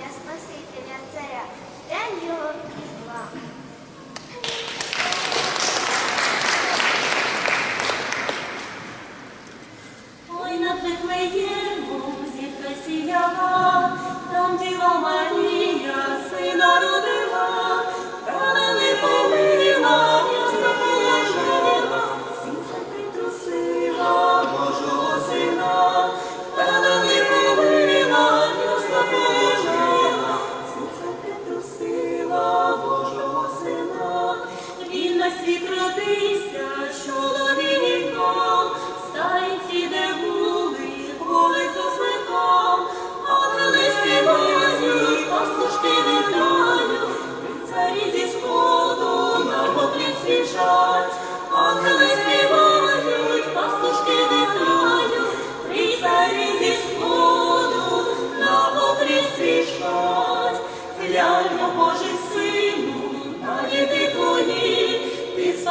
Я Спасителя царя, день його різдва. Ой, над Бетлеємом зірка сіяла, там діла Марія.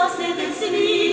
спаситель світ.